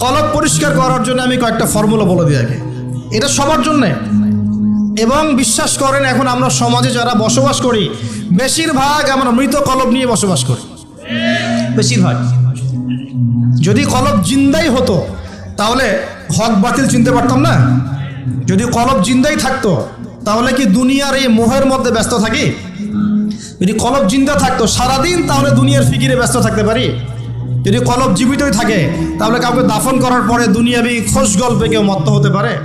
কলব পরিষ্কার করার জন্য আমি কয়েকটা ফর্মুলা বলে দিই আগে। এটা সবার জন্যে। এবং বিশ্বাস করেন, এখন আমরা সমাজে যারা বসবাস করি, বেশিরভাগ আমরা মৃত কলব নিয়ে বসবাস করি। বেশিরভাগ। যদি কলব জিন্দাই হতো, তাহলে হক বাতিল চিনতে পারতাম না? যদি কলব জিন্দাই থাকতো, তাহলে কি দুনিয়ার এই মোহের মধ্যে ব্যস্ত থাকি? যদি কলব জিন্দা থাকতো, সারাদিন তাহলে দুনিয়ার ফিকিরে ব্যস্ত থাকতে পারি? যদি কলব জীবিতই থাকে, তাহলে কাউকে দাফন করার পরে দুনিয়াবি খোঁজ গল্পে কেউ মত্ত হতে পারে?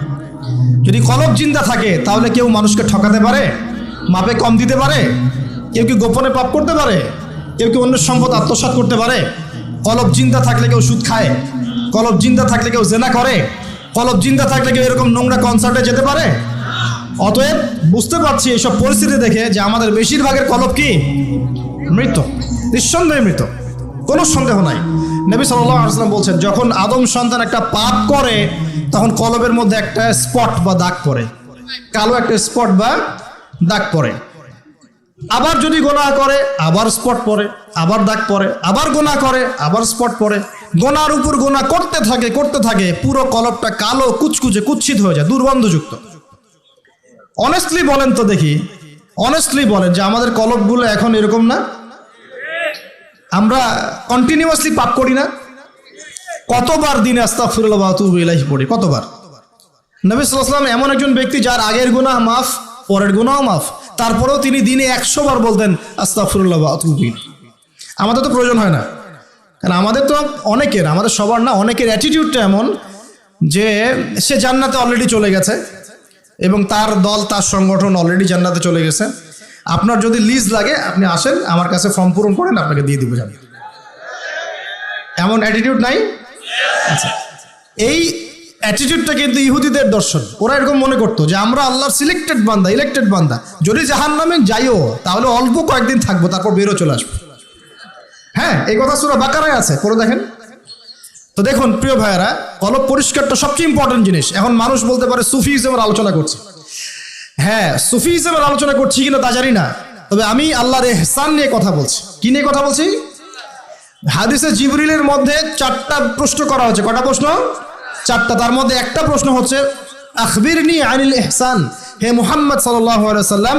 যদি কলব জিন্দা থাকে, তাহলে কেউ মানুষকে ঠকাতে পারে? মাপে কম দিতে পারে? কেউ কি গোপনে পাপ করতে পারে? কেউ কি অন্য সম্পদ আত্মসাৎ করতে পারে? কলব জিন্দা থাকলে কেউ সুদ খায়? কলব জিন্দা থাকলে কেউ জেনা করে? কলব জিন্দা থাকলে কেউ এরকম নোংরা কনসার্টে যেতে পারে? অতএব বুঝতে পারছি এইসব পরিস্থিতি দেখে যে আমাদের বেশিরভাগের কলব কি? মৃত। নিঃসন্দেহে মৃত। কোনো সন্দেহ নাই। নবী সাল্লাম বলছেন, যখন আদম সন্তান একটা পাপ করে, তখন কলবের মধ্যে একটা স্পট বা দাগ পড়ে। কালো একটা স্পট বা দাগ পড়ে। আবার যদি গোনা করে, আবার স্পট পড়ে, আবার দাগ পড়ে, আবার গোনা করে, আবার স্পট পড়ে। গোনার উপর গোনা করতে থাকে করতে থাকে, পুরো কলবটা কালো, কুচকুচে, কুচ্ছিত হয়ে যায়, দুর্গন্ধযুক্ত। অনেস্টলি বলেন তো দেখি অনেস্টলি বলেন যে আমাদের কলবগুলো এখন এরকম না? আমরা কন্টিনিউয়াসলি পাপ করি না। কতবার দিনে আতুবু ইলাইহি পড়ি, কতবার? নবী সাল্লাল্লাহু এমন একজন ব্যক্তি যার আগের গুনাহ মাফ, পরের গুনাহ মাফ। তারপরেও তিনি দিনে একশো বার বলতেন আতুবু ইলাইহি। আমাদের তো প্রয়োজন হয় না। কারণ আমাদের তো অনেকের, আমাদের সবার না, অনেকের অ্যাটিটিউডটা এমন যে সে জান্নাতে অলরেডি চলে গেছে এবং তার দল, তার সংগঠন অলরেডি জান্নাতে চলে গেছে। আপনার যদি লিজ লাগে, আপনি আসেন, আমার কাছে ফর্ম পূরণ করেন, আপনাকে দিয়ে দিব জানি এমন অ্যাটিটিউড নাই? আচ্ছা। এই অ্যাটিটিউডটা কিন্তু ইহুদিদের দর্শন। ওরা এরকম মনে করতো যে, আমরা আল্লাহর সিলেক্টেড বান্দা ইলেক্টেড বান্দা। যদি জাহান নামে যাইও, তাহলে অল্প কয়েকদিন থাকব, তারপর বেরো চলে আসব। হ্যাঁ এই কথা সুরা বাকারায় আছে, পড়ে দেখেন। তো দেখুন, প্রিয় ভাইয়েরা, কলব পরিষ্কারটা সবচেয়ে ইম্পর্টেন্ট জিনিস। এখন মানুষ বলতে পারে সুফিজমের আলোচনা করছে। হ্যাঁ সুফিজমের আলোচনা করছি কিনা তা জানি না। তবে আমি আল্লাহর এহসান নিয়ে কথা বলছি। কি নিয়ে কথা বলছি? হাদিসে জিবরিলের মধ্যে চারটা প্রশ্ন করা হচ্ছে কটা প্রশ্ন? চারটা। তার মধ্যে একটা প্রশ্ন হচ্ছে, আখবিরনি আনিল এহসান। হে মুহাম্মদ সাল্লাম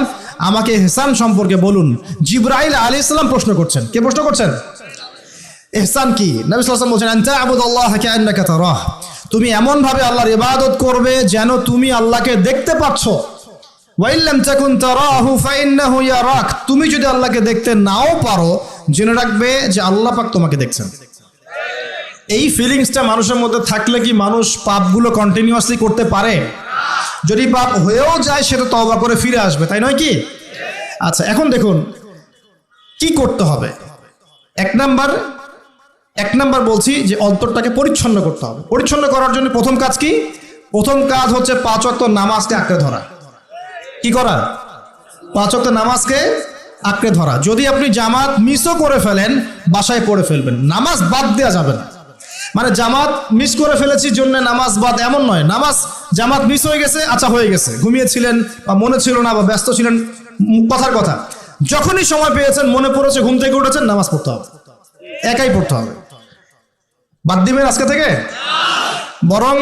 আমাকে এহসান সম্পর্কে বলুন। জিব্রাইল আলাইহিস সালাম প্রশ্ন করছেন। কে প্রশ্ন করছেন? এহসান কি? নবী ওয়াসাল্লাম বলছেন, আনতা কান্নাকা তারাহ। তুমি এমন ভাবে আল্লাহর ইবাদত করবে যেন তুমি আল্লাহকে দেখতে পাচ্ছ। ওয়াইল্লাম তাকুন তারাহু ফাইন্নাহু ইয়ারাক। তুমি যদি আল্লাহকে দেখতে নাও পারো, জেনে রাখবে যে আল্লাহ পাক তোমাকে দেখছেন। এই ফিলিংসটা মানুষের মধ্যে থাকলে কি মানুষ পাপগুলো কন্টিনিউয়াসলি করতে পারে? যদি পাপ হয়েও যায় সেটা তওবা করে ফিরে আসবে, তাই নয় কি? আচ্ছা এখন দেখুন, কি করতে হবে? এক নাম্বার এক নাম্বার বলছি যে অন্তরটাকে পরিচ্ছন্ন করতে হবে। পরিচ্ছন্ন করার জন্য প্রথম কাজ কি? প্রথম কাজ হচ্ছে পাঁচ অক্ত নামাজকে আঁকড়ে ধরা। কি করা? পাঁচ নামাজকে আঁকড়ে ধরা। যদি আপনি জামাত মিসও করে ফেলেন, বাসায় পড়ে ফেলবেন। নামাজ বাদ দেওয়া যাবে না। মানে জামাত মিস করে ফেলেছি জন্য নামাজ বাদ এমন নয়। নামাজ জামাত মিস হয়ে গেছে আচ্ছা হয়ে গেছে। ঘুমিয়েছিলেন বা মনে ছিল না বা ব্যস্ত ছিলেন, কথার কথা। যখনই সময় পেয়েছেন, মনে পড়েছে, ঘুম থেকে উঠেছেন, নামাজ পড়তে হবে। একাই পড়তে হবে। বাদ দিবেন আজকে থেকে? বরং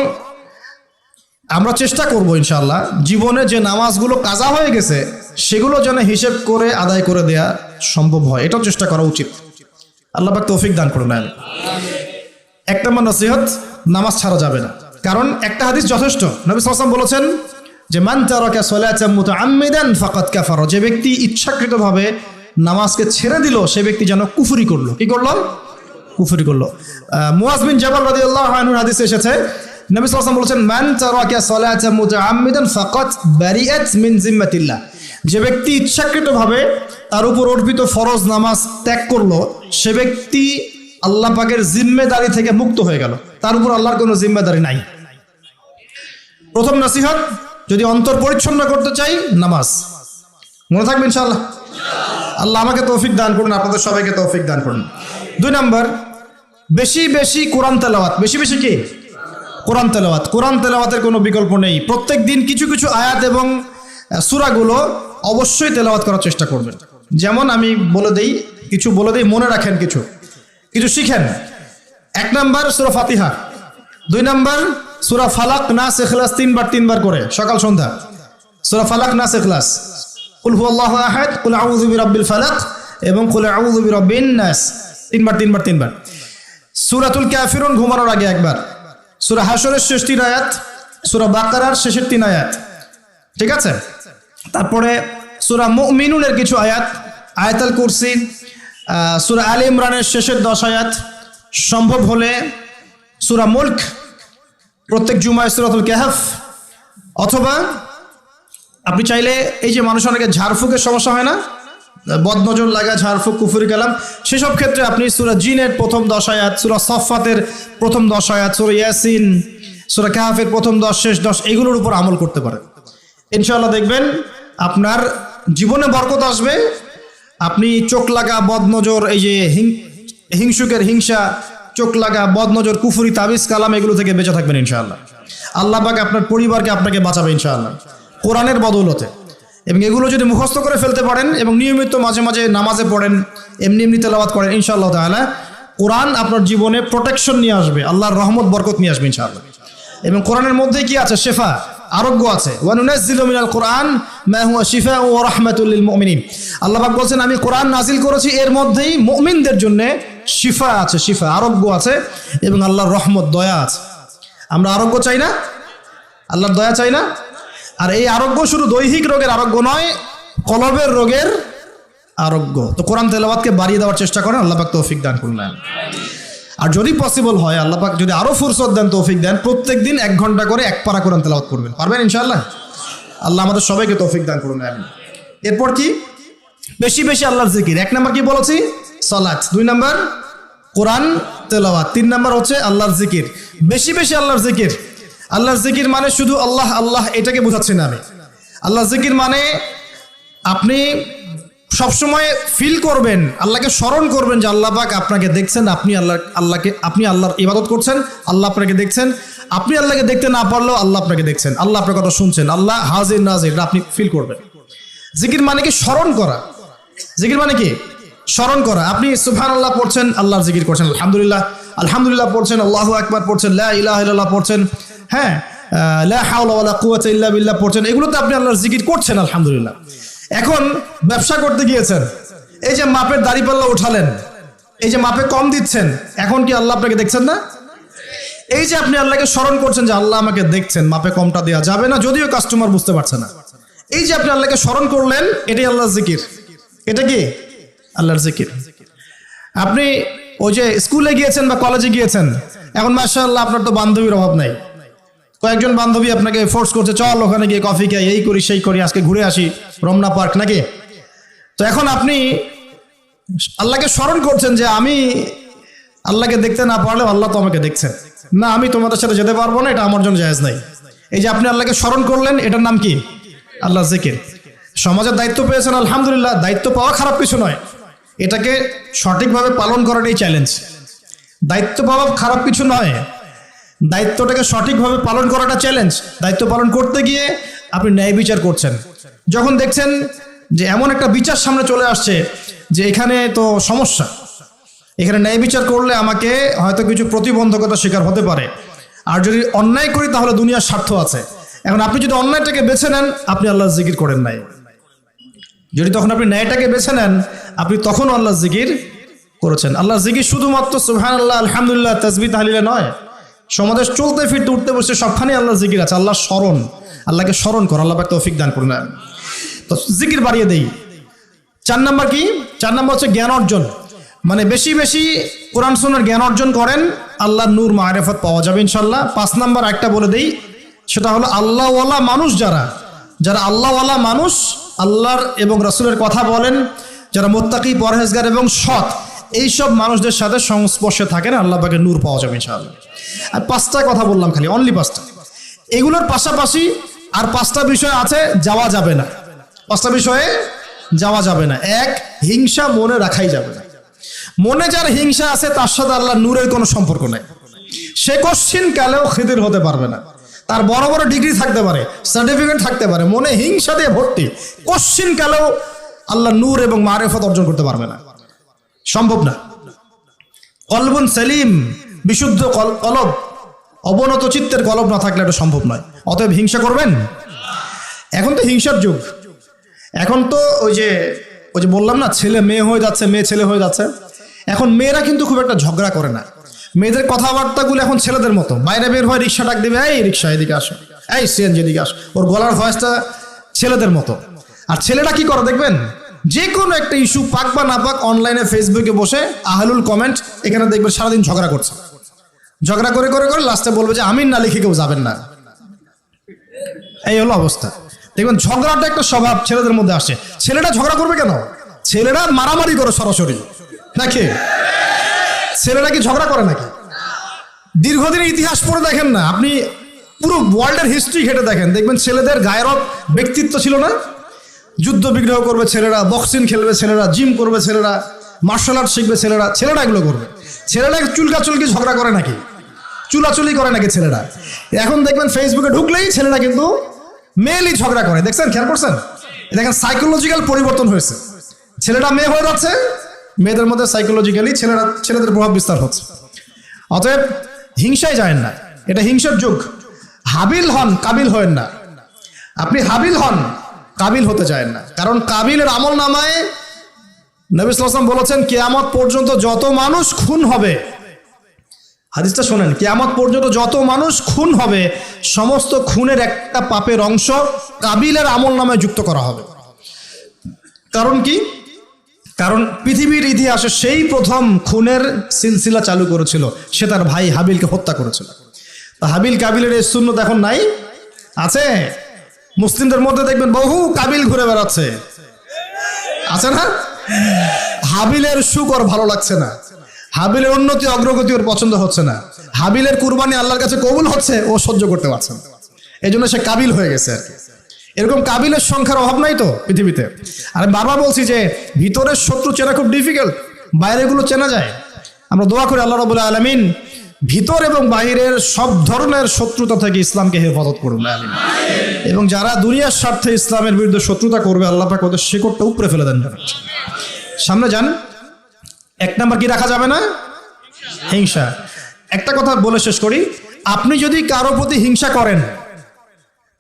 আমরা চেষ্টা করব ইনশাল্লাহ জীবনে যে নামাজগুলো কাজা হয়ে গেছে সেগুলো যেন হিসেব করে আদায় করে দেয়া সম্ভব হয়। এটাও চেষ্টা করা উচিত। আল্লাহ পাক তৌফিক দান করে নেন এক নম্বর নসিহত নামাজ ছাড়া যাবে না। কারণ একটা হাদিস যথেষ্ট। নবী সাল্লাম বলেছেন যে মান তারাকা সালাতাম মুতাআম্মিদান ফাকাদ কাফারা। যে ব্যক্তি ইচ্ছাকৃতভাবে নামাজকে ছেড়ে দিল সে ব্যক্তি যেন কুফুরি করল। কি করল? কুফুরি করল। আহ, মুয়াজ বিন জাবাল রাদিয়াল্লাহু আনহু হাদিসে এসেছে নবী আলাইহি বলেছেন, মান তারাকা সালাতাম মুতাআম্মিদান ফাকাদ বারিআত মিন জিম্মাতিল্লাহ যে ব্যক্তি ইচ্ছাকৃতভাবে তার উপর অর্পিত ফরজ নামাজ ত্যাগ করল, সে ব্যক্তি আল্লাহ পাকের জিম্মেদারি থেকে মুক্ত হয়ে গেল। তার উপর আল্লাহর কোনো জিম্মেদারি নাই। প্রথম নসিহত, যদি অন্তর পরিচ্ছন্ন করতে চাই, নামাজ। মনে থাকবে ইনশাআল্লাহ? আল্লাহ আমাকে তৌফিক দান করুন, আপনাদের সবাইকে তৌফিক দান করুন। দুই নম্বর, বেশি বেশি কোরআন তেলাওয়াত। বেশি বেশি কি? কোরআন তেলাওয়াত। কোরআন তেলাওয়াতের কোনো বিকল্প নেই। প্রত্যেক দিন কিছু কিছু আয়াত এবং সুরাগুলো অবশ্যই তেলাওয়াত করার চেষ্টা করবেন। যেমন আমি বলে দেই, কিছু বলে দেই, মনে রাখেন কিছু। কিছু শিখেন। এক নাম্বার সুরা ফাতিহা। দুই নাম্বার সুরা ফালাক, নাস এখলাস তিনবার তিনবার করে, সকাল, সন্ধ্যা। সুরা ফালাক, নাস এখলাস কুল আল্লাহ আহাদ, কুল আউযু বিরাব্বিল ফালাক এবং কুল আউযু বিরাব্বিন নাস। তিনবার তিনবার তিনবার। সূরাতুল কাফিরুন ঘুমানোর আগে একবার। সূরা হাশরের শেষ তিন আয়াত, সূরা বাকারার শেষের তিন আয়াত। ঠিক আছে? তারপরে সূরা মুমিনুনের কিছু আয়াত, আয়াতুল কুরসি সূরা আলী ইমরানের শেষের দশ আয়াত। সম্ভব হলে সুরা মুলক প্রত্যেক জুমায় সুরাতুল কেহাফ, অথবা আপনি চাইলে এই যে মানুষ অনেকে ঝাড়ফুকের সমস্যা হয় না বদনজর লাগা, ঝাড়ফুক, কুফুরি কালাম, সেসব ক্ষেত্রে আপনি সুরা জিনের প্রথম দশ আয়াত, সুরা সফাতের প্রথম দশায়াত সুরা ইয়াসিন, সুরা কাহাফের প্রথম দশ, শেষ দশ, এগুলোর উপর আমল করতে পারেন। ইনশাল্লাহ দেখবেন আপনার জীবনে বরকত আসবে। আপনি চোখ লাগা, বদনজর, এই যে হিংসুকের হিংসা, চোখ লাগা, বদনজর, কুফুরি, তাবিজ, কালাম, এগুলো থেকে বেঁচে থাকবেন ইনশাআল্লাহ। আল্লাহ পাক আপনার পরিবারকে আপনাকে বাঁচাবে ইনশাআল্লাহ। কোরআনের বদৌলতে। এবং এগুলো যদি মুখস্থ করে ফেলতে পারেন এবং নিয়মিত মাঝে মাঝে নামাজে পড়েন, এমনি এমনি তেলাওয়াত করেন, ইনশাআল্লাহ তাআলা, কোরআন আপনার জীবনে প্রোটেকশন নিয়ে আসবে, আল্লাহর রহমত, বরকত নিয়ে আসবে, ইনশাআল্লাহ। এবং কোরআনের মধ্যে কি আছে? শেফা, আরোগ্য আছে। কোরআন মা হুয়া শিফাউ ওয়া রাহমাতুল লিল মুমিনিন। আল্লাহ পাক বলছেন, আমি কোরআন নাজিল করেছি, এর মধ্যেই মুমিনদের জন্য শিফা আছে, শিফা, আরোগ্য আছে এবং আল্লাহর রহমত, দয়া আছে। আমরা আরোগ্য চাই না? আল্লাহর দয়া চাই না? আর এই আরোগ্য শুধু দৈহিক রোগের আরোগ্য নয়, কলবের রোগের আরোগ্য। তো কোরআন তেলাওয়াতকে বাড়িয়ে দেওয়ার চেষ্টা করেন, আল্লাহ পাক তৌফিক দান করুন। আর যদি পসিবল হয়, আল্লাহ পাক যদি আরও ফুরসত দেন, তৌফিক দেন প্রত্যেক দিন এক ঘণ্টা করে এক পারা কোরআন তেলাওয়াত করবেন। পারবেন ইনশাআল্লাহ? আল্লাহ আমাদের সবাইকে তৌফিক দান করুন, আমিন। এরপর কি? বেশি বেশি আল্লাহর জিকির। এক নাম্বার কি বলেছি? সালাত। দুই নাম্বার, কোরআন তেলাওয়াত। তিন নাম্বার হচ্ছে আল্লাহর জিকির। বেশি বেশি আল্লাহর জিকির। আল্লাহর জিকির মানে শুধু আল্লাহ আল্লাহ, এটাকে বোঝাচ্ছি না আমি। আল্লাহ জিকির মানে আপনি সবসময় ফিল করবেন, আল্লাহকে স্মরণ করবেন যে আল্লাহ পাক আপনাকে দেখছেন, আপনি আল্লাহ, আল্লাহকে, আপনি আল্লাহর ইবাদত করছেন, আল্লাহ আপনাকে দেখছেন। আপনি আল্লাহকে দেখতে না পারলেও আল্লাহ আপনাকে দেখছেন, আল্লাহ আপনার কথা শুনছেন, আল্লাহ হাজির, নাজির আপনি ফিল করবেন। জিকির মানে কি স্মরণ করা? জিকির মানে কি? স্মরণ করা। আপনি সুবহান আল্লাহ পড়ছেন, আল্লাহর জিকির করছেন, আলহামদুলিল্লাহ। আলহামদুলিল্লাহ পড়ছেন, আল্লাহ আকবার পড়ছেন, লা ইলাহা পড়ছেন। হ্যাঁ আহ, লা হাওলা ওয়ালা কুওয়াতা ইল্লা বিল্লাহ পড়ছেন। এগুলোতে আপনি আল্লাহর জিকির করছেন আলহামদুলিল্লাহ। এখন ব্যবসা করতে গিয়েছেন এই যে মাপের দাড়িপাল্লা উঠালেন এই যে মাপে কম দিচ্ছেন এখন কি আল্লাহ আপনাকে দেখছেন না? এই যে আপনি আল্লাহকে স্মরণ করছেন যে আল্লাহ আমাকে দেখছেন মাপে কমটা দেওয়া যাবে না যদিও কাস্টমার বুঝতে পারছে না। এই যে আপনি আল্লাহকে স্মরণ করলেন এটাই আল্লাহর জিকির। এটা কি? আল্লাহর জিকির। আপনি ওই যে স্কুলে গিয়েছেন বা কলেজে গিয়েছেন এখন মাসা আল্লাহ আপনার তো বান্ধবীর অভাব নাই। কয়েকজন বান্ধবী আপনাকে ফোর্স করছে, চল ওখানে গিয়ে কফি খাই, এই করি, সেই করি, আজকে ঘুরে আসি, রমনা পার্ক নাকি? তো এখন আপনি আল্লাহকে স্মরণ করছেন যে আমি আল্লাহকে দেখতে না পারলেও আল্লাহ তো আমাকে দেখছেন। না, আমি তোমাদের সাথে যেতে পারব না, এটা আমার জন্য জায়েজ নাই। এই যে আপনি আল্লাহকে স্মরণ করলেন, এটার নাম কি? আল্লাহ জিকির সমাজের দায়িত্ব পেয়েছেন, আলহামদুলিল্লাহ, দায়িত্ব পাওয়া খারাপ কিছু নয়। এটাকে সঠিকভাবে পালন করাটাই চ্যালেঞ্জ দায়িত্ব পাওয়া খারাপ কিছু নয় দায়িত্বটাকে সঠিকভাবে পালন করাটা চ্যালেঞ্জ দায়িত্ব পালন করতে গিয়ে আপনি ন্যায় বিচার করছেন। যখন দেখছেন যে এমন একটা বিচার সামনে চলে আসছে যে এখানে তো সমস্যা। এখানে ন্যায় বিচার করলে আমাকে হয়তো কিছু প্রতিবন্ধকতা শিকার হতে পারে। আর যদি অন্যায় করি তাহলে দুনিয়ার স্বার্থ আছে। এখন আপনি যদি অন্যায়টাকে বেছে নেন, আপনি আল্লাহ জিকির করেন নাই। যদি তখন আপনি ন্যায়টাকে বেছে নেন, আপনি তখন আল্লাহ জিকির করেছেন। আল্লাহ জিকির শুধুমাত্র সুহান আল্লাহ আলহামদুলিল্লাহ তসবি তাহলিলে নয়। সমাজে চলতে ফিরতে উঠতে বসে সবখানে আল্লাহ জিকির আছে। আল্লাহ স্মরণ। আল্লাহকে স্মরণ কর, আল্লাহ পাক তৌফিক দান করুন। তো জিকির বাড়িয়ে দেই। চার নাম্বার কি? চার নাম্বার হচ্ছে জ্ঞান অর্জন। মানে বেশি বেশি কোরআন সুন্নার জ্ঞান অর্জন করেন আল্লাহ নূর মারেফত পাওয়া যাবে ইনশাল্লাহ পাঁচ নাম্বার একটা বলে দেই, সেটা হলো আল্লাহওয়ালা মানুষ যারা যারা আল্লাহওয়ালা মানুষ, আল্লাহর এবং রসুলের কথা বলেন, যারা মোত্তাকি, পরহেজগার এবং সৎ এইসব মানুষদের সাথে সংস্পর্শে থাকেন আল্লাহ পাকে নূর পাওয়া যাবে ইনশাআল্লাহ। আর পাঁচটা কথা বললাম খালি অনলি পাঁচটা। এগুলোর পাশাপাশি আর পাঁচটা বিষয় আছে, যাওয়া যাবে না। পাঁচটা বিষয়ে যাওয়া যাবে না। এক, হিংসা মনে রাখাই যাবে না। মনে যার হিংসা আছে, তার সাথে আল্লাহ নূরের কোনো সম্পর্ক নেই। সে কশ্চিন কালেও খিদির হতে পারবে না। তার বড় বড় ডিগ্রি থাকতে পারে সার্টিফিকেট থাকতে পারে, মনে হিংসা দিয়ে ভর্তি। কশ্চিন কালেও আল্লাহ নূর এবং মারেফত অর্জন করতে পারবে না। সম্ভব না। কলবুন সেলিম, বিশুদ্ধ কল- কলব। অবনত চিত্তের কলব না থাকলে এটা সম্ভব নয়। অতএব হিংসা করবেন? এখন তো হিংসার যুগ। এখন তো ওই যে ওই যে বললাম না, ছেলে মেয়ে হয়ে যাচ্ছে, মেয়ে ছেলে হয়ে যাচ্ছে। এখন মেয়েরা কিন্তু খুব একটা ঝগড়া করে না। মেয়েদের কথাবার্তাগুলো এখন ছেলেদের মতো। বাইরে বের হয় রিক্সা ডাক দেবে, এই রিক্সা, এদিকে আসো। এই সিএনজি, এদিকে আসো। ওর গলার ভয়েসটা ছেলেদের মতো। আর ছেলেটা কি করে দেখবেন? যে কোনো একটা ইস্যু পাক বা না পাক অনলাইনে ফেসবুকে বসে আহলুল কমেন্ট এখানে দেখবেন সারাদিন ঝগড়া করছে। ঝগড়া করে করে করে লাস্টে বলবে যে, আমিন না লিখে কেউ যাবেন না। এই হলো অবস্থা। দেখবেন ঝগড়াটা একটা স্বভাব ছেলেদের মধ্যে আসে। ছেলেটা ঝগড়া করবে কেন? ছেলেরা মারামারি করে সরাসরি। নাকি? ছেলেরা কি ঝগড়া করে নাকি? দীর্ঘদিনের ইতিহাস পড়ে দেখেন না। আপনি পুরো ওয়ার্ল্ডের হিস্ট্রি ঘেটে দেখেন। দেখবেন ছেলেদের গায়রত ব্যক্তিত্ব ছিল না। যুদ্ধ বিগ্রহ করবে ছেলেরা বক্সিং খেলবে ছেলেরা জিম করবে ছেলেরা মার্শাল আর্ট শিখবে ছেলেরা ছেলেরা এগুলো করবে। ছেলেরা চুলকা চুলকি ঝগড়া করে নাকি? চুলাচুলি করে নাকি ছেলেরা? এখন দেখবেন ফেসবুকে ঢুকলেই ছেলেরা কিন্তু মেয়েলি ঝগড়া করে। দেখছেন? খেয়াল করছেন? দেখেন সাইকোলজিক্যাল পরিবর্তন হয়েছে। ছেলেটা মেয়ে হয়ে যাচ্ছে, মেয়েদের মধ্যে সাইকোলজিক্যালি ছেলেরা, ছেলেদের প্রভাব বিস্তার হচ্ছে। অতএব হিংসায় যায় না। এটা হিংসার যুগ। হাবিল হন, কাবিল হয়েন না। আপনি হাবিল হন কাবিল হতে চায় না। কারণ কাবিলের আমল নামায় নবী সাল্লাম বলেছেন, কেয়ামত পর্যন্ত যত মানুষ খুন হবে, হাদিসটা শোনেন, কেয়ামত পর্যন্ত যত মানুষ খুন হবে, সমস্ত খুনের একটা পাপের অংশ কাবিলের আমল নামায় যুক্ত করা হবে। কারণ কি? কারণ পৃথিবীর ইতিহাসে সেই প্রথম খুনের সিলসিলা চালু করেছিল, সে তার ভাই হাবিলকে হত্যা করেছিল। তা হাবিল কাবিলের এই শূন্য এখন নাই? আছে? মুসলিমদের মধ্যে দেখবেন বহু কাবিল ঘুরে বেড়াচ্ছে। আছে না? হাবিলের সুখ ভালো লাগছে না। হাবিলের উন্নতি, অগ্রগতি ওর পছন্দ হচ্ছে না। হাবিলের কুরবানি আল্লাহর কাছে কবুল হচ্ছে, ও সহ্য করতে পারছে না। এই জন্য সে কাবিল হয়ে গেছে আর কি। এরকম কাবিলের সংখ্যার অভাব নাই তো পৃথিবীতে। আর বারবার বলছি যে, ভিতরের শত্রু চেনা খুব ডিফিকাল্ট বাইরেগুলো চেনা যায়। আমরা দোয়া করি আল্লাহ রবুল্লাহ আলমিন ভিতর এবং বাইরের সব ধরনের শত্রুতা থেকে ইসলামকে হেফাজত করুন। এবং যারা দুনিয়ার স্বার্থে ইসলামের বিরুদ্ধে শত্রুতা করবে, আল্লাহ পাক ওদের শেকড়টা উপরে ফেলে দেন সামনে যান। এক নাম্বার কি রাখা যাবে না? হিংসা। একটা কথা বলে শেষ করি, আপনি যদি কারও প্রতি হিংসা করেন,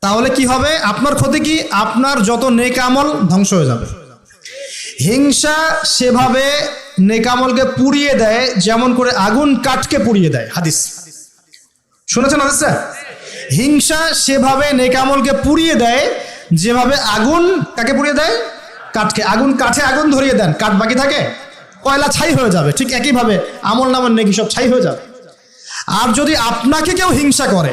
তাহলে কি হবে? আপনার ক্ষতি কি? আপনার যত নেক আমল ধ্বংস হয়ে যাবে। হিংসা সেভাবে নেকামলকে পুড়িয়ে দেয়, যেমন করে আগুন কাঠকে পুড়িয়ে দেয়। হাদিস। শুনেছেন হাদিসটা হিংসা সেভাবে নেকামলকে পুড়িয়ে দেয়, যেভাবে আগুন কাকে পুড়িয়ে দেয়? কাঠকে। আগুন কাঠে আগুন ধরিয়ে দেন। কাঠ বাকি থাকে? কয়লা ছাই হয়ে যাবে। ঠিক একইভাবে আমল নামের নেকি সব ছাই হয়ে যাবে। আর যদি আপনাকে কেউ হিংসা করে,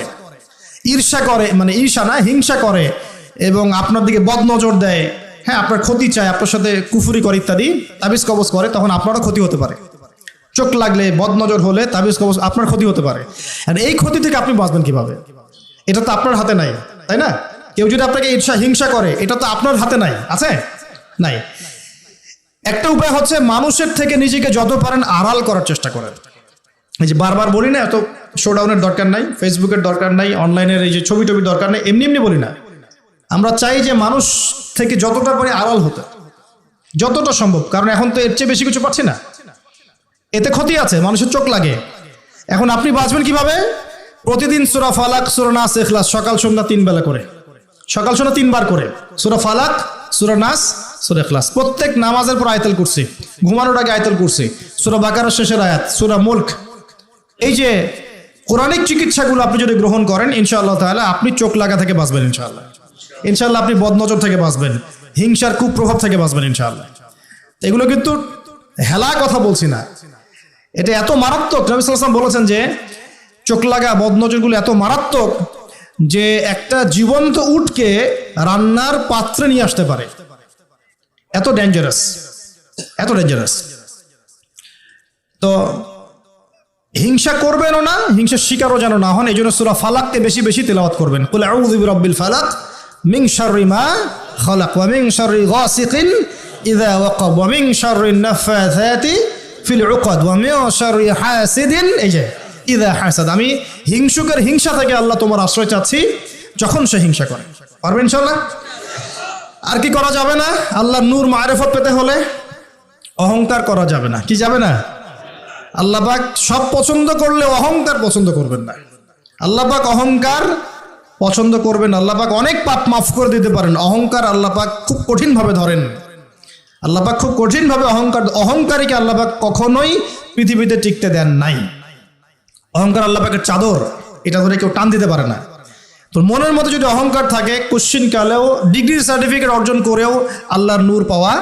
ঈর্ষা করে মানে ঈর্ষা না, হিংসা করে এবং আপনার দিকে বদনজর দেয় হ্যাঁ আপনার ক্ষতি চায় আপনার সাথে কুফুরি করে ইত্যাদি, তাবিজ কবজ করে, তখন আপনারও ক্ষতি হতে পারে। চোখ লাগলে, বদনজর হলে তাবিজ কবজ, আপনার ক্ষতি হতে পারে। আর এই ক্ষতি থেকে আপনি বাঁচবেন কীভাবে? এটা তো আপনার হাতে নাই, তাই না? কেউ যদি আপনাকে ঈর্ষা, হিংসা করে, এটা তো আপনার হাতে নাই, আছে? নাই। একটা উপায় হচ্ছে, মানুষের থেকে নিজেকে যত পারেন আড়াল করার চেষ্টা করেন। এই যে বারবার বলি না, এত শোডাউনের দরকার নাই ফেসবুকের দরকার নাই অনলাইনের এই যে ছবি টবি দরকার নেই, এমনি এমনি বলি না। আমরা চাই যে মানুষ থেকে যতটা পারি আড়াল হতে। যতটা সম্ভব, কারণ এখন তো এর চেয়ে বেশি কিছু পাচ্ছি না। এতে ক্ষতি আছে, মানুষের চোখ লাগে। এখন আপনি বাঁচবেন কীভাবে? প্রতিদিন সুরা ফালাক, সুরা নাস, এখলাস, সকাল, সন্ধ্যা তিন বেলা করে। সকাল, সন্ধ্যা তিনবার করে। সুরা ফালাক, সুরা নাস, সুরা এখলাস। প্রত্যেক নামাজের পর আয়তাল করছি ঘুমানোর আগে আয়তাল করছি সুরা বাকারের শেষের আয়াত, সুরা মুল্ক। এই যে কোরআনিক চিকিৎসাগুলো আপনি যদি গ্রহণ করেন, ইনশাআল্লাহ তাহলে আপনি চোখ লাগা থেকে বাঁচবেন ইনশাআল্লাহ। ইনশাআল্লাহ আপনি বদনজর থেকে বাঁচবেন, হিংসার কুপ্রভাব থেকে বাঁচবেন ইনশাল্লাহ এগুলো কিন্তু হেলা কথা বলছি না। এটা এত মারাত্মক, নবী সাল্লাম বলেছেন যে, চোখ লাগা বদনজরগুলো এত মারাত্মক যে একটা জীবন্ত উটকে রান্নার পাত্রে নিয়ে আসতে পারে। এত ডেঞ্জারাস এত ডেঞ্জারাস তো হিংসা করবেনও না, হিংসার শিকারও যেন না হন এই জন্য সুরা ফালাককে বেশি বেশি তেলাওয়াত করবেন। কুল আউযু বিরাব্বিল ফালাক মা খালাক, ওয়া মিন শাররি গাসিকিন ইযা ওয়াকাব, ওয়া মিন শাররি নাফাথাতি ফিল উকাদ, ওয়া মিন শাররি হাসিদিন, এই যে, ইযা হাসাদ। আমি হিংসুকের হিংসা থেকে আল্লাহ তোমার আশ্রয় চাচ্ছি যখন সে হিংসা করে। পারবেন ইনশাআল্লাহ? আর কি করা যাবে না? আল্লাহর নূর মারেফত পেতে হলে অহংকার করা যাবে না। কি যাবে না? আল্লাহ পাক সব পছন্দ করলে অহংকার পছন্দ করবেন না। আল্লাপাক অহংকার পছন্দ করবেন, আল্লাপাক অনেক পাপ মাফ করে দিতে পারেন। অহংকার আল্লাপাক খুব কঠিনভাবে ধরেন। আল্লাপাক খুব কঠিনভাবে অহংকার, অহংকারীকে আল্লাপাক কখনোই পৃথিবীতে টিকতে দেন নাই। অহংকার আল্লাপাকের চাদর, এটা ধরে কেউ টান দিতে পারে না। তো মনের মধ্যে যদি অহংকার থাকে কোশ্চিন কালেও ডিগ্রি সার্টিফিকেট অর্জন করেও আল্লাহর নূর পাওয়া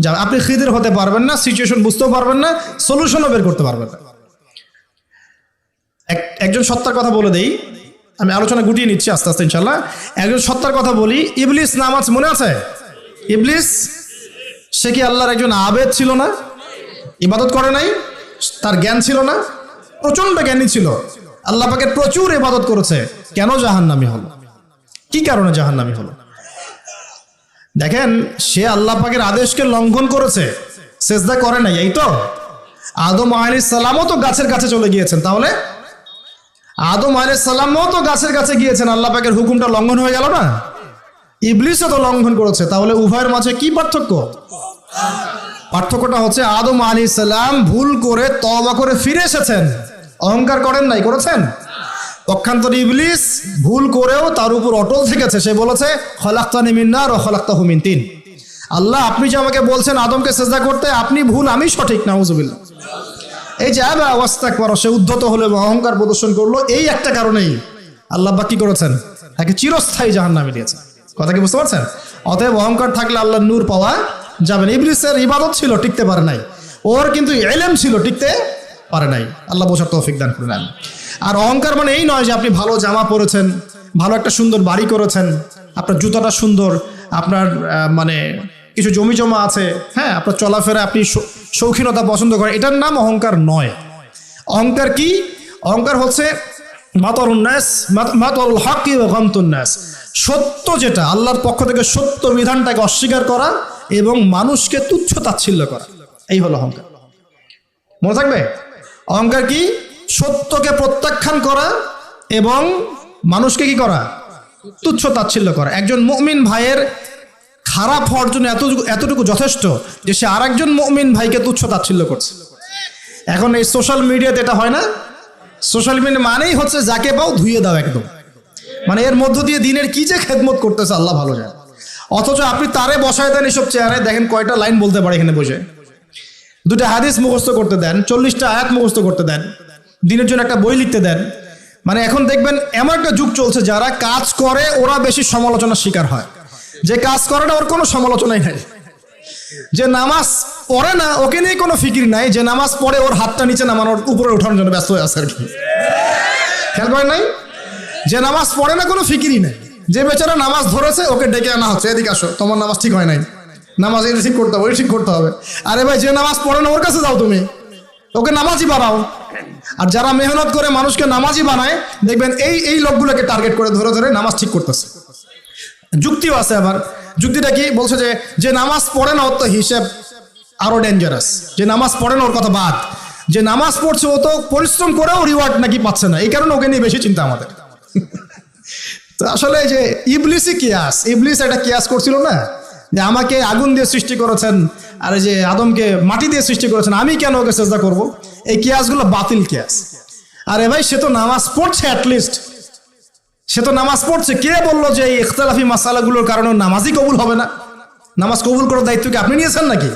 যাবে। আপনি খিদের হতে পারবেন না সিচুয়েশন বুঝতেও পারবেন না সলিউশনও বের করতে পারবেন না। একজন সত্তার কথা বলে দেই। আমি আলোচনা গুটিয়ে নিচ্ছি আস্তে আস্তে ইনশাল্লাহ একজন সত্তার কথা বলি, ইবলিস নাম আছে, মনে আছে? ইবলিস? সে কি আল্লাহর একজন আবেদ ছিল না? ইবাদত করে নাই? তার জ্ঞান ছিল না? প্রচণ্ড জ্ঞানী ছিল। আল্লাহ পাকে প্রচুর ইবাদত করেছে। কেন জাহান্নামি হলো? কি কারণে জাহান্নামি হলো? দেখেন, সে আল্লাহ পাকের আদেশকে লঙ্ঘন করেছে। সেজদা করে নাই, এই তো? আদম আলাইহিস সালামও তো গাছের কাছে চলে গিয়েছেন, তাহলে? আদম আলাইহিস সালামও তো গাছের কাছে গিয়েছেন, আল্লাহ পাকের হুকুমটা লঙ্ঘন হয়ে গেল না? ইবলিসও তো লঙ্ঘন করেছে, তাহলে উভয়ের মাঝে কি পার্থক্য? পার্থক্যটা হচ্ছে আদম আলী সালাম ভুল করে তবা করে ফিরে এসেছেন। অহংকার করেন নাই, করেছেন? পক্ষান্তর ইবলিস ভুল করেও তার উপর অটল থেকেছে। সে বলেছে খলাক্তা নিমিন্নার ও খলাক্তা হুমিন তিন। আল্লাহ, আপনি যে আমাকে বলছেন আদমকে চেষ্টা করতে, আপনি ভুল, আমি সঠিক, নাউজুবিল্লাহ। এই যে আবা অবস্থা করো সে উদ্ধত হলো এবং অহংকার প্রদর্শন করল, এই একটা কারণেই আল্লাহ বা কি করেছেন? তাকে চিরস্থায়ী জাহান নামে দিয়েছেন। কথা কি বুঝতে পারছেন? অতএব অহংকার থাকলে আল্লাহ নূর পাওয়া যাবে না। ইবলিসের ইবাদত ছিল, টিকতে পারে নাই। ওর কিন্তু এলেম ছিল, টিকতে পারে নাই। আল্লাহ বোঝার তৌফিক দান করে নেন আর অহংকার মানে এই নয় যে আপনি ভালো জামা পরেছেন, ভালো একটা সুন্দর বাড়ি করেছেন, আপনার জুতাটা সুন্দর, আপনার মানে কিছু জমি জমা আছে হ্যাঁ আপনার চলাফেরা আপনি শৌখিনতা পছন্দ করে। এটার নাম অহংকার নয়। অহংকার কি? অহংকার হচ্ছে মাতরুন্নাস মাতরুল হকি গমতুন্নাস সত্য যেটা, আল্লাহর পক্ষ থেকে সত্য বিধানটাকে অস্বীকার করা এবং মানুষকে তুচ্ছ তাচ্ছিল্য করা। এই হলো অহংকার। মনে থাকবে? অহংকার কি? সত্যকে প্রত্যাখ্যান করা এবং মানুষকে কি করা? তুচ্ছ তাচ্ছিল্য করা। একজন মুমিন ভাইয়ের খারাপ হওয়ার জন্য এতটুকু এতটুকু যথেষ্ট যে সে আরেকজন মুমিন ভাইকে তুচ্ছ তাচ্ছিল্য করছে। এখন এই সোশ্যাল মিডিয়াতে এটা হয় না। সোশ্যাল মিডিয়া মানেই হচ্ছে যাকে পাও ধুয়ে দাও একদম। মানে এর মধ্য দিয়ে দিনের কি যে খেদমত করতেছে আল্লাহ ভালো যায় অথচ আপনি তারে বসায় দেন এসব চেয়ারে, দেখেন কয়টা লাইন বলতে পারে এখানে বসে। দুটো হাদিস মুখস্থ করতে দেন, চল্লিশটা আয়াত মুখস্থ করতে দেন, দিনের জন্য একটা বই লিখতে দেন। মানে এখন দেখবেন এমন একটা যুগ চলছে যারা কাজ করে, ওরা বেশি সমালোচনার শিকার হয়। যে কাজ করে না ওর কোনো সমালোচনাই নাই। যে নামাজ পড়ে না, ওকে নিয়ে কোনো ফিকির নাই। যে নামাজ পড়ে ওর হাতটা নিচে নামানোর উপরে ওঠানোর জন্য ব্যস্ত হয়ে আছে আর কি। খেয়াল করেন নাই? যে নামাজ পড়ে না, কোনো ফিকিরই নেই। যে বেচারা নামাজ ধরেছে, ওকে ডেকে আনা হচ্ছে। এদিকে আসো, তোমার নামাজ ঠিক হয় নাই। নামাজ এটা ঠিক করতে হবে ওই ঠিক করতে হবে। আরে ভাই, যে নামাজ পড়ে না, ওর কাছে যাও তুমি। ওকে নামাজই বানাও আর যারা মেহনত করে মানুষকে নামাজই বানায়, দেখবেন এই এই লোকগুলোকে টার্গেট করে ধরে ধরে নামাজ ঠিক করতেছে। যুক্তিও আছে আবার। যুক্তিটা কি? বলছে যে যে নামাজ পড়ে না, ওর তো হিসেব আরও ডেঞ্জারাস যে নামাজ পড়ে না, ওর কথা বাদ। যে নামাজ পড়ছে, ও তো পরিশ্রম করেও রিওয়ার্ড নাকি পাচ্ছে না। এই কারণে ওকে নিয়ে বেশি চিন্তা আমাদের। তো আসলে যে ইবলিসই কিয়াস, ইবলিস একটা কিয়াস করছিল না? যে আমাকে আগুন দিয়ে সৃষ্টি করেছেন, আর যে আদমকে মাটি দিয়ে সৃষ্টি করেছেন, আমি কেন ওকে চেষ্টা করব? এই কিয়াসগুলো বাতিল কিয়াস। আরে ভাই, সে তো নামাজ পড়ছে অ্যাটলিস্ট সে তো নামাজ পড়ছে। কে বলল যে এই ইখতলাফি মাসালাগুলোর কারণে নামাজই কবুল হবে না? নামাজ কবুল করার দায়িত্ব কি আপনি নিয়েছেন নাকি?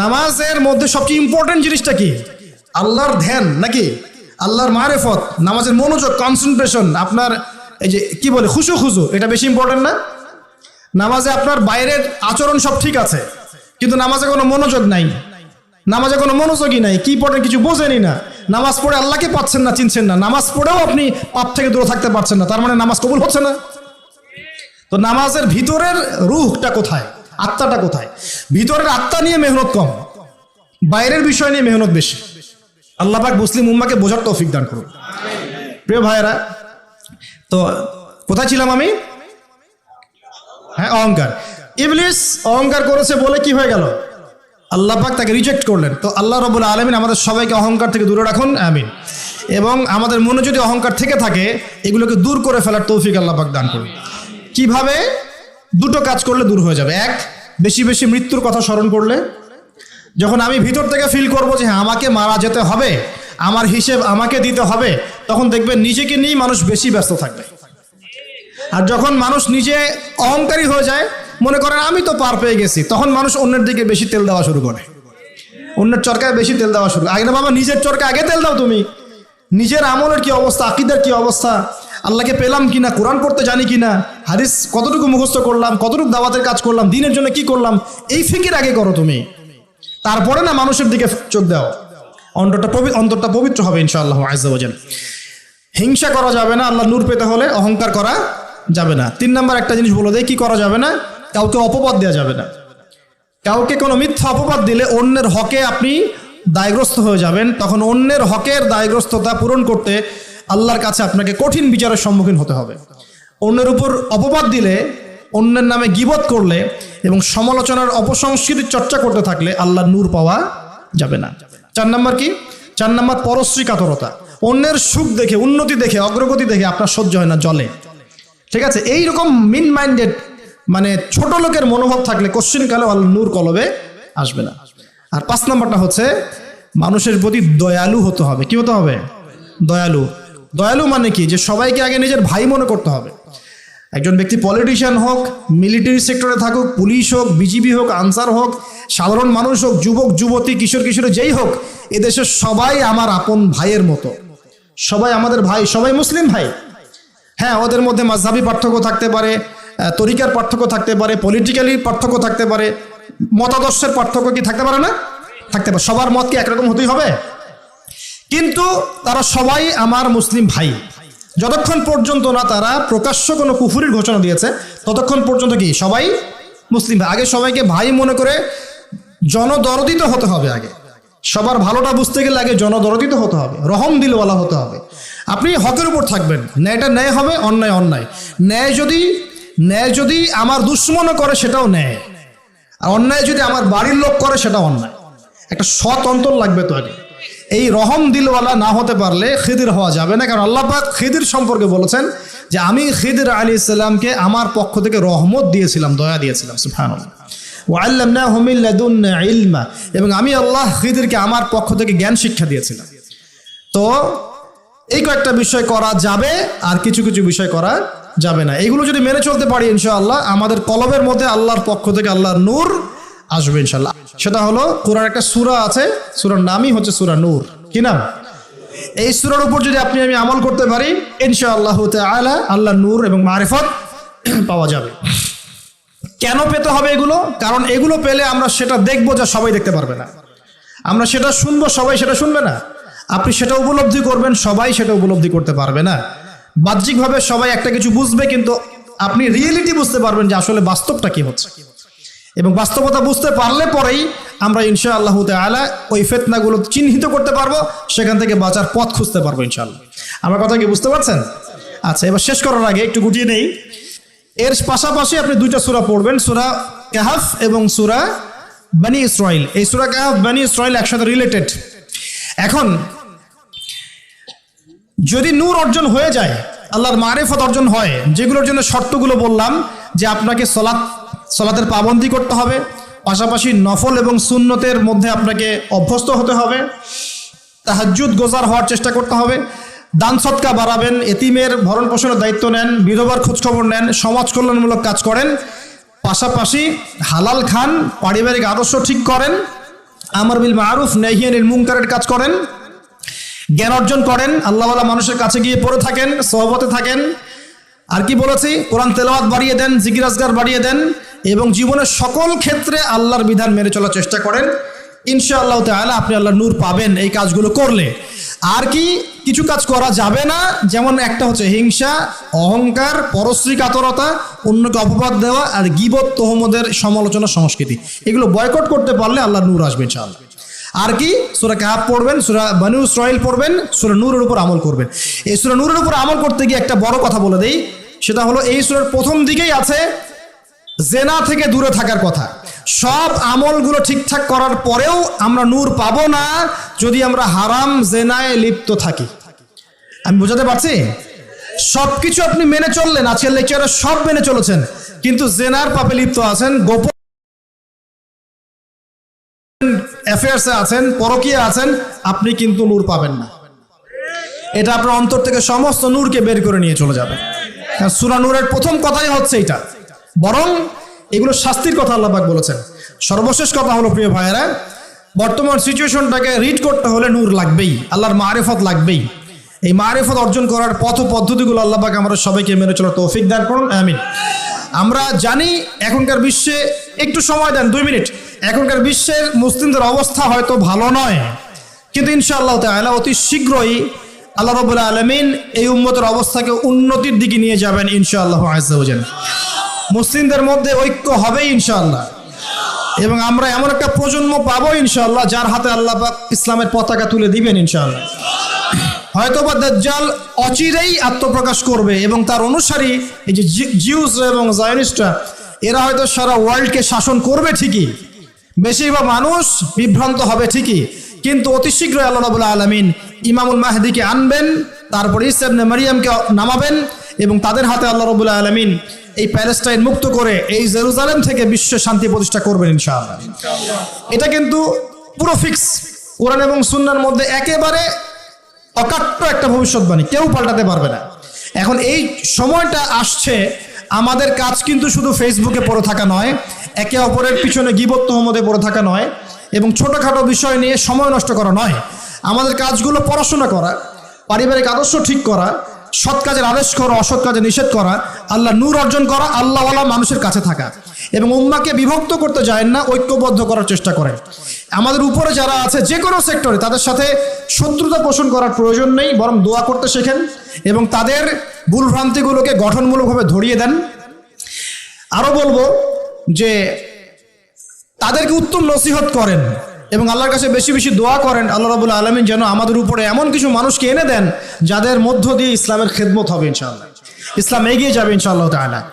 নামাজের মধ্যে সবচেয়ে ইম্পর্টেন্ট জিনিসটা কি? আল্লাহর ধ্যান নাকি? আল্লাহর মারেফত, নামাজের মনোযোগ কনসেন্ট্রেশন আপনার এই যে কি বলে, খুশু খুশু এটা বেশি ইম্পর্টেন্ট না? নামাজে আপনার বাইরের আচরণ সব ঠিক আছে, কিন্তু নামাজে কোনো মনোযোগ নাই। নামাজে কোনো মনোযোগই নাই কি পড়েন কিছু বোঝেনি না। নামাজ পড়ে আল্লাহকে পাচ্ছেন না, চিনছেন না। নামাজ পড়েও আপনি পাপ থেকে দূরে থাকতে পারছেন না। তার মানে নামাজ কবুল হচ্ছে না? তো নামাজের ভিতরের রুহটা কোথায়? আত্মাটা কোথায়? ভিতরের আত্মা নিয়ে মেহনত কম, বাইরের বিষয় নিয়ে মেহনত বেশি। আল্লাহ পাক মুসলিম উম্মাকে বোঝার তৌফিক দান করুন প্রিয় ভাইয়েরা, তো কোথায় ছিলাম আমি? হ্যাঁ অহংকার। ইবলিস অহংকার করেছে বলে কি হয়ে গেল? আল্লাহ পাক তাকে রিজেক্ট করলেন। তো আল্লাহ রবুল আলমিন আমাদের সবাইকে অহংকার থেকে দূরে রাখুন, আমিন। এবং আমাদের মনে যদি অহংকার থেকে থাকে, এগুলোকে দূর করে ফেলার তৌফিক আল্লাহ পাক দান করুন। কীভাবে? দুটো কাজ করলে দূর হয়ে যাবে। এক, বেশি বেশি মৃত্যুর কথা স্মরণ করলে। যখন আমি ভিতর থেকে ফিল করব যে হ্যাঁ আমাকে মারা যেতে হবে, আমার হিসেব আমাকে দিতে হবে, তখন দেখবেন নিজেকে নিয়েই মানুষ বেশি ব্যস্ত থাকবে। আর যখন মানুষ নিজে অহংকারী হয়ে যায় মনে করেন, আমি তো পার পেয়ে গেছি। তখন মানুষ অন্যের দিকে বেশি তেল দেওয়া শুরু করে। অন্যের চরকায় বেশি তেল দেওয়া শুরু আগে না বাবা, নিজের চরকা আগে তেল দাও তুমি। নিজের আমলের কি অবস্থা, আকিদের কি অবস্থা? আল্লাহকে পেলাম কিনা, কোরআন পড়তে জানি কিনা? হাদিস কতটুকু মুখস্থ করলাম, কতটুকু দাওয়াতের কাজ করলাম, দিনের জন্য কি করলাম? এই ফিকির আগে করো তুমি। তারপরে না মানুষের দিকে চোখ দাও। অন্তরটা পবি, অন্তরটা পবিত্র হবে ইনশাআল্লাহ আজাল হিংসা করা যাবে না, আল্লাহ নূর পেতে হলে অহংকার করা যাবে না। তিন নাম্বার একটা জিনিস বলে দেয় কি করা যাবে না? কাউকে অপবাদ দেওয়া যাবে না। কাউকে কোনো মিথ্যা অপবাদ দিলে অন্যের হকে আপনি দায়গ্রস্ত হয়ে যাবেন। তখন অন্যের হকের দায়গ্রস্ততা পূরণ করতে আল্লাহর কাছে আপনাকে কঠিন বিচারের সম্মুখীন হতে হবে। অন্যের উপর অপবাদ দিলে, অন্যের নামে গিবত করলে এবং সমালোচনার অপসংস্কৃতির চর্চা করতে থাকলে আল্লাহর নূর পাওয়া যাবে না। চার নাম্বার কি? চার নাম্বার পরশ্রী কাতরতা। অন্যের সুখ দেখে, উন্নতি দেখে, অগ্রগতি দেখে আপনার সহ্য হয় না জলে ঠিক আছে? এই রকম মিন মাইন্ডেড মানে ছোট লোকের মনোভাব থাকলে কোশ্চিন কালে আল্লাহ নূর কলবে আসবে না। আর পাঁচ নাম্বারটা হচ্ছে, মানুষের প্রতি দয়ালু হতে হবে। কি হতে হবে? দয়ালু। দয়ালু মানে কি? যে সবাইকে আগে নিজের ভাই মনে করতে হবে। একজন ব্যক্তি পলিটিশিয়ান হোক মিলিটারি সেক্টরে থাকুক পুলিশ হোক, বিজিবি হোক, আনসার হোক, সাধারণ মানুষ হোক, যুবক, যুবতী, কিশোর কিশোর, যেই হোক এদেশের সবাই আমার আপন ভাইয়ের মতো। সবাই আমাদের ভাই, সবাই মুসলিম ভাই। হ্যাঁ ওদের মধ্যে মাঝহাবি পার্থক্য থাকতে পারে তরিকার পার্থক্য থাকতে পারে পলিটিক্যালি পার্থক্য থাকতে পারে, মতাদর্শের পার্থক্য কি থাকতে পারে না? থাকতে পারে। সবার মত কি একরকম হতেই হবে? কিন্তু তারা সবাই আমার মুসলিম ভাই। যতক্ষণ পর্যন্ত না তারা প্রকাশ্য কোনো কুফুরির ঘোষণা দিয়েছে, ততক্ষণ পর্যন্ত কি সবাই মুসলিম ভাই? আগে সবাইকে ভাই মনে করে জনদরদিত হতে হবে আগে। সবার ভালোটা বুঝতে গেলে আগে জনদরদিত হতে হবে, রহম দিলওয়ালা হতে হবে। আপনি হকের উপর থাকবেন। ন্যায়টা ন্যায় হবে, অন্যায় অন্যায়। ন্যায় যদি ন্যায় যদি আমার দুশ্মনও করে, সেটাও ন্যায়। আর অন্যায় যদি আমার বাড়ির লোক করে সেটা অন্যায়। একটা সৎ অন্তর লাগবে তো আগে। এই রহম দিলওয়ালা না হতে পারলে খিদির হওয়া যাবে না, কারণ আল্লাহ পাক খিদির সম্পর্কে বলেছেন যে আমি খিদির আলী ইসলামকে আমার পক্ষ থেকে রহমত দিয়েছিলাম, দয়া দিয়েছিলাম লাদুন্না ইলমা, এবং আমি আল্লাহ খিদিরকে আমার পক্ষ থেকে জ্ঞান শিক্ষা দিয়েছিলাম। তো এই কয়েকটা বিষয় করা যাবে, আর কিছু কিছু বিষয় করা যাবে না। এগুলো যদি মেনে চলতে পারি ইনশাআল্লাহ, আমাদের কলবের মধ্যে আল্লাহর পক্ষ থেকে আল্লাহর নূর আসবে ইনশাল্লাহ সেটা হলো কোরআন একটা সূরা আছে, সুরার নামই হচ্ছে সুরা নূর। কি নাম? এই সুরার উপর যদি আপনি, আমি আমল করতে পারি, ইনশাআল্লাহ তাআলা আল্লাহ নূর এবং মারেফত পাওয়া যাবে। কেন পেতে হবে এগুলো? কারণ এগুলো পেলে আমরা সেটা দেখব যা সবাই দেখতে পারবে না। আমরা সেটা শুনব, সবাই সেটা শুনবে না। আপনি সেটা উপলব্ধি করবেন, সবাই সেটা উপলব্ধি করতে পারবে না। বাহ্যিকভাবে সবাই একটা কিছু বুঝবে, কিন্তু আপনি রিয়েলিটি বুঝতে পারবেন যে আসলে বাস্তবটা কি হচ্ছে। এবং বাস্তবতা বুঝতে পারলে পরেই আমরা ইনশা আল্লাহ তালা ওই ফেতনাগুলো চিহ্নিত করতে পারব, সেখান থেকে বাঁচার পথ খুঁজতে পারব ইনশাল্লাহ আমার কথা কি বুঝতে পারছেন? আচ্ছা এবার শেষ করার আগে একটু গুটিয়ে নেই। এর পাশাপাশি আপনি দুইটা সুরা পড়বেন, সুরা কাহাফ এবং সুরা বানি ইসরাইল এই সুরা কাহাফ, বানি ইসরাইল একসাথে রিলেটেড এখন যদি নূর অর্জন হয়ে যায়, আল্লাহর মারেফত অর্জন হয়, যেগুলোর জন্য শর্তগুলো বললাম, যে আপনাকে সলাৎ, সলাতের পাবন্দি করতে হবে, পাশাপাশি নফল এবং সুন্নতের মধ্যে আপনাকে অভ্যস্ত হতে হবে তাহাজুদ গোজার হওয়ার চেষ্টা করতে হবে, দান সৎকা বাড়াবেন, এতিমের ভরণ পোষণের দায়িত্ব নেন, বিধবার খোঁজখবর নেন, সমাজ কল্যাণমূলক কাজ করেন, পাশাপাশি হালাল খান, পারিবারিক আদর্শ ঠিক করেন, আমর বিল মারুফ নেহিয়ানিল মুনকারের কাজ করেন জ্ঞান অর্জন করেন, আল্লাহওয়ালা মানুষের কাছে গিয়ে পড়ে থাকেন, সহবতে থাকেন। আর কি বলেছি? কোরআন তেলাওয়াত বাড়িয়ে দেন জিগিরাজগার বাড়িয়ে দেন এবং জীবনের সকল ক্ষেত্রে আল্লাহর বিধান মেনে চলার চেষ্টা করেন। ইনশা আল্লাহ তাহলে আপনি আল্লাহ নূর পাবেন এই কাজগুলো করলে। আর কি কিছু কাজ করা যাবে না, যেমন একটা হচ্ছে হিংসা, অহংকার, পরশ্রী কাতরতা, অন্যকে অপবাদ দেওয়া আর গিবত, তহমদের সমালোচনা, সংস্কৃতি। এগুলো বয়কট করতে পারলে আল্লাহ নূর আসবে ইনশাআল্লাহ। আর কি? সুরা কাহাব পড়বেন, সুরা বানু ইসরাইল পড়বেন, সুরা নূরের উপর আমল করবেন। এই সুরা নূরের উপর আমল করতে গিয়ে একটা বড় কথা বলে দেই, সেটা হলো এই সুরার প্রথম দিকেই আছে জেনা থেকে দূরে থাকার কথা। সব আমলগুলো ঠিকঠাক করার পরেও আমরা নূর পাবো না যদি আমরা হারাম জেনায় লিপ্ত থাকি। আমি বোঝাতে পারছি? সব কিছু আপনি মেনে চললেন, আজকের লেকচারে সব মেনে চলেছেন, কিন্তু জেনার পাপে লিপ্ত আছেন, গোপন অ্যাফেয়ার্সে আছেন পরকীয়া আছেন, আপনি কিন্তু নূর পাবেন না। এটা আপনার অন্তর থেকে সমস্ত নূরকে বের করে নিয়ে চলে যাবে। সুরা নূরের প্রথম কথাই হচ্ছে এটা বরং এগুলো শাস্তির কথা আল্লাহবাক বলেছেন। সর্বশেষ কথা হলো, প্রিয় ভাইয়েরা, বর্তমান সিচুয়েশনটাকে রিড করতে হলে নূর লাগবেই, আল্লাহর মারেফত লাগবেই। এই মারেফত অর্জন করার পথ পদ্ধতিগুলো আল্লাহবাক আমরা সবাইকে মেনে চলার তৌফিক দান করুন, আমিন। আমরা জানি এখনকার বিশ্বে একটু সময় দেন, দুই মিনিট। এখনকার বিশ্বের মুসলিমদের অবস্থা হয়তো ভালো নয়, কিন্তু ইনশাআল্লাহ তাআলা অতি শীঘ্রই আল্লাহ রবুল্লা আলমিন এই উম্মতের অবস্থাকে উন্নতির দিকে নিয়ে যাবেন ইনশাআল্লাহ আজাল মুসলিমদের মধ্যে ঐক্য হবেই ইনশাআল্লাহ। এবং আমরা এমন একটা প্রজন্ম পাবো ইনশাআল্লাহ যার হাতে আল্লাহ ইসলামের পতাকা তুলে দিবেন ইনশাআল্লাহ। হয়তোবা দাজ্জাল অচিরেই আত্মপ্রকাশ করবে এবং তার অনুসারী এই যে জিউস এবং জায়নিস্টরা এরা হয়তো সারা ওয়ার্ল্ডকে শাসন করবে ঠিকই। বেশিরভাগ মানুষ বিভ্রান্ত হবে ঠিকই। কিন্তু অতি শীঘ্রই আল্লাহ রাবুল্লাহ আলমিন ইমামুল মাহদিকে আনবেন, তারপর ইসলামনে মারিয়ামকে নামাবেন এবং তাদের হাতে আল্লাহ রবুল্লাহ আলমিন এই প্যালেস্টাইন মুক্ত করে এই জেরুজালেম থেকে বিশ্ব শান্তি প্রতিষ্ঠা করবেন ইনশাআল্লাহ। এটা কিন্তু পুরো ফিক্স। কোরআন এবং সুন্নার মধ্যে একেবারে অকাট্য একটা ভবিষ্যৎবাণী, কেউ পাল্টাতে পারবে না। এখন এই সময়টা আসছে, আমাদের কাজ কিন্তু শুধু ফেসবুকে পড়ে থাকা নয়, একে অপরের পিছনে গিবত্ত তহমদে পড়ে থাকা নয়, এবং ছোটোখাটো বিষয় নিয়ে সময় নষ্ট করা নয়। আমাদের কাজগুলো পড়াশোনা করা, পারিবারিক আদর্শ ঠিক করা সৎ কাজের আদেশ করা, অসৎ কাজে নিষেধ করা, আল্লাহ নূর অর্জন করা, আল্লাহওয়ালা মানুষের কাছে থাকা এবং উম্মাকে বিভক্ত করতে যায় না, ঐক্যবদ্ধ করার চেষ্টা করেন আমাদের উপরে যারা আছে, যে কোনো সেক্টরে তাদের সাথে শত্রুতা পোষণ করার প্রয়োজন নেই, বরং দোয়া করতে শেখেন এবং তাদের ভুলভ্রান্তিগুলোকে গঠনমূলকভাবে ধরিয়ে দেন। আরও বলব যে, তাদেরকে উত্তম নসিহত করেন। এবং আল্লাহর কাছে বেশি বেশি দোয়া করেন, আল্লাহ রাবুল আলমিন যেন আমাদের উপরে এমন কিছু মানুষকে এনে দেন, যাদের মধ্য দিয়ে ইসলামের খেদমত হবে ইনশাআল্লাহ। ইসলাম এগিয়ে যাবে ইনশাআল্লাহ তাআলা।